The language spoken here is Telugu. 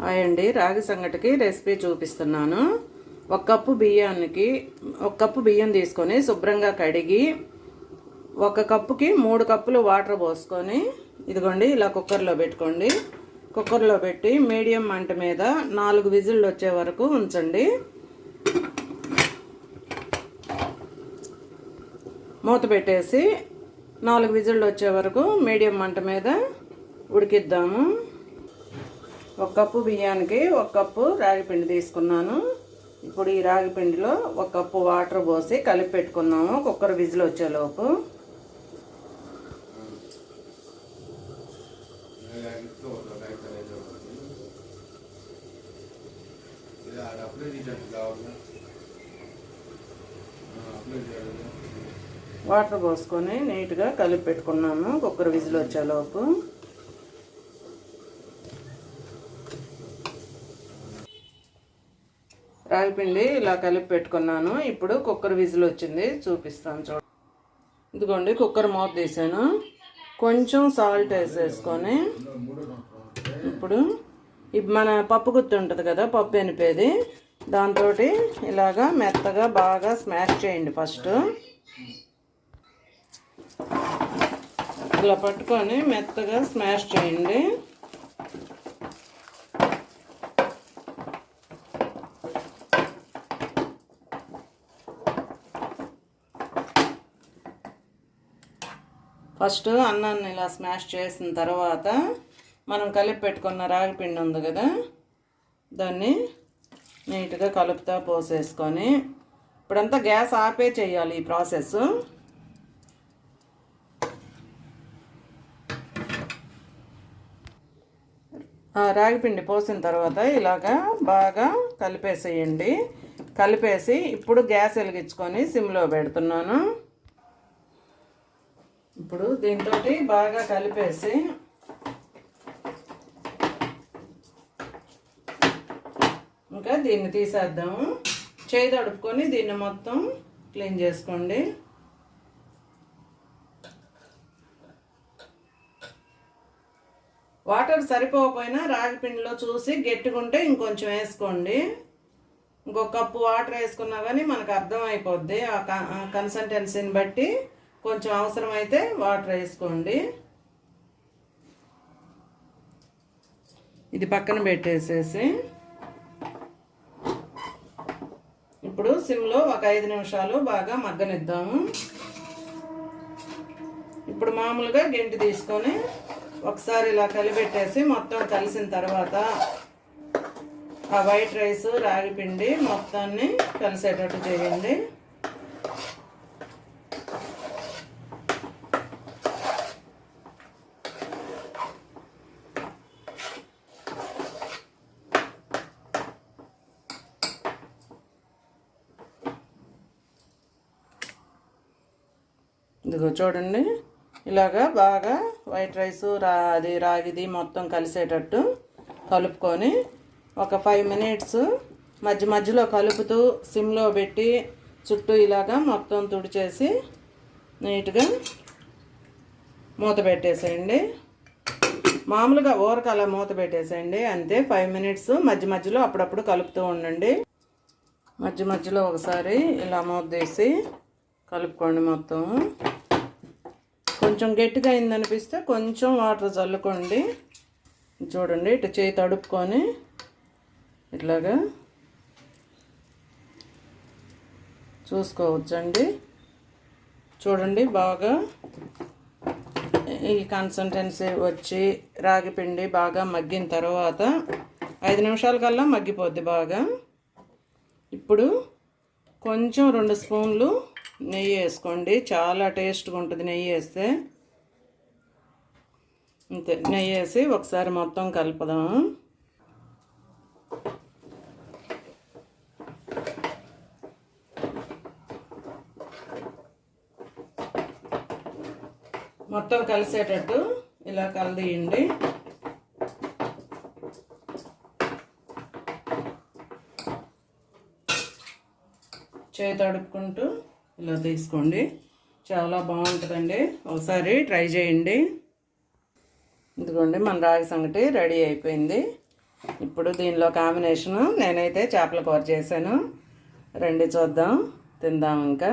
హాయ్ అండి. రాగి సంగటికి రెసిపీ చూపిస్తున్నాను. ఒక కప్పు బియ్యానికి ఒక కప్పు బియ్యం తీసుకొని శుభ్రంగా కడిగి ఒక కప్పుకి మూడు కప్పులు వాటర్ పోసుకొని ఇదిగోండి ఇలా కుక్కర్లో పెట్టుకోండి. కుక్కర్లో పెట్టి మీడియం మంట మీద నాలుగు విజిల్లు వచ్చే వరకు ఉంచండి. మూత పెట్టేసి నాలుగు విజిల్లు వచ్చే వరకు మీడియం మంట మీద ఉడికిద్దాము. ఒక కప్పు బియ్యానికి ఒక కప్పు రాగిపిండి తీసుకున్నాను. ఇప్పుడు ఈ రాగిపిండిలో ఒక కప్పు వాటర్ పోసి కలిపి పెట్టుకున్నాము. కుక్కర్ విజిల్ వచ్చేలోపు వాటర్ పోసుకొని నీట్గా కలిపి పెట్టుకున్నాము. కుక్కర్ విజిల్ వచ్చేలోపు రాగిపిండి ఇలా కలిపి పెట్టుకున్నాను. ఇప్పుడు కుక్కర్ విజిల్ వచ్చింది. చూపిస్తాను చూడ. ఇదిగోండి కుక్కర్ మూత తీసాను. కొంచెం సాల్ట్ వేసేసుకొని ఇప్పుడు ఇప్పుడు మన పప్పు గుత్తి ఉంటుంది కదా పప్పు ఎనిపేది. దాంతో ఇలాగా మెత్తగా బాగా స్మాష్ చేయండి ఫస్ట్. ఇలా పట్టుకొని మెత్తగా స్మాష్ చేయండి. ఫస్ట్ అన్నాన్ని ఇలా స్మాష్ చేసిన తర్వాత మనం కలిపి పెట్టుకున్న రాగి పిండి ఉంది కదా దాన్ని నీట్గా కలుపుతా పోసేసుకొని ఇప్పుడంతా గ్యాస్ ఆపే చేయాలి ఈ ప్రాసెస్. రాగిపిండి పోసిన తర్వాత ఇలాగా బాగా కలిపేసేయండి. కలిపేసి ఇప్పుడు గ్యాస్ వెలిగించుకొని సిమ్లో పెడుతున్నాను. ఇప్పుడు దీంతో బాగా కలిపేసి ఇంకా దీన్ని తీసేద్దాము చేయి తడుపుకొని దీన్ని మొత్తం క్లీన్ చేసుకోండి. వాటర్ సరిపోకపోయినా రాగి పిండిలో చూసి గట్టిగుంటే ఇంకొంచెం వేసుకోండి. ఇంకొక కప్పు వాటర్ వేసుకున్నా కానీ మనకు అర్థం అయిపోద్ది ఆ కన్సల్టెన్సీని బట్టి. కొంచెం అవసరమైతే వాటర్ వేసుకోండి. ఇది పక్కన పెట్టేసేసి. ఇప్పుడు సిమ్లో ఒక ఐదు నిమిషాలు బాగా మగ్గనిద్దాము. ఇప్పుడు మామూలుగా గెంటి తీసుకొని ఒకసారి ఇలా కలిపెట్టేసి మొత్తం కలిసిన తర్వాత ఆ వైట్ రైస్ రాగి పిండి మొత్తాన్ని కలిసేటట్టు చేయండి. ఇదిగో చూడండి. ఇలాగా బాగా వైట్ రైస్ రా అది రాగిది మొత్తం కలిసేటట్టు కలుపుకొని ఒక ఫైవ్ మినిట్స్ మధ్య మధ్యలో కలుపుతూ సిమ్లో పెట్టి చుట్టూ ఇలాగా మొత్తం తుడిచేసి నీట్గా మూత పెట్టేసేయండి. మామూలుగా ఊరక అలా మూత పెట్టేసేయండి. అంతే ఫైవ్ మినిట్స్ మధ్య మధ్యలో అప్పుడప్పుడు కలుపుతూ ఉండండి. మధ్య మధ్యలో ఒకసారి ఇలా మూత తీసి కలుపుకోండి మొత్తం. కొంచెం గట్టిగా అయిందనిపిస్తే కొంచెం వాటర్ చల్లుకోండి. చూడండి ఇటు చేయి తడుపుకొని ఇట్లాగా చూసుకోవచ్చండి. చూడండి బాగా ఈ కన్సల్టెన్సీ వచ్చి రాగి పిండి బాగా మగ్గిన తర్వాత ఐదు నిమిషాల కల్లా మగ్గిపోద్ది బాగా. ఇప్పుడు కొంచెం రెండు స్పూన్లు నెయ్యి వేసుకోండి. చాలా టేస్ట్గా ఉంటుంది నెయ్యి వేస్తే. అంతే నెయ్యి వేసి ఒకసారి మొత్తం కలుపుదాం. మొత్తం కలిసేటట్టు ఇలా కలదీయండి. చేయి తడుపుకుంటూ ఇలా తీసుకోండి. చాలా బాగుంటుందండి. ఒకసారి ట్రై చేయండి. ఇదిగోండి మన రాగి సంగటి రెడీ అయిపోయింది. ఇప్పుడు దీనిలో కాంబినేషను నేనైతే చేపల కూర చేశాను. రండి చూద్దాం తిందాం ఇంకా.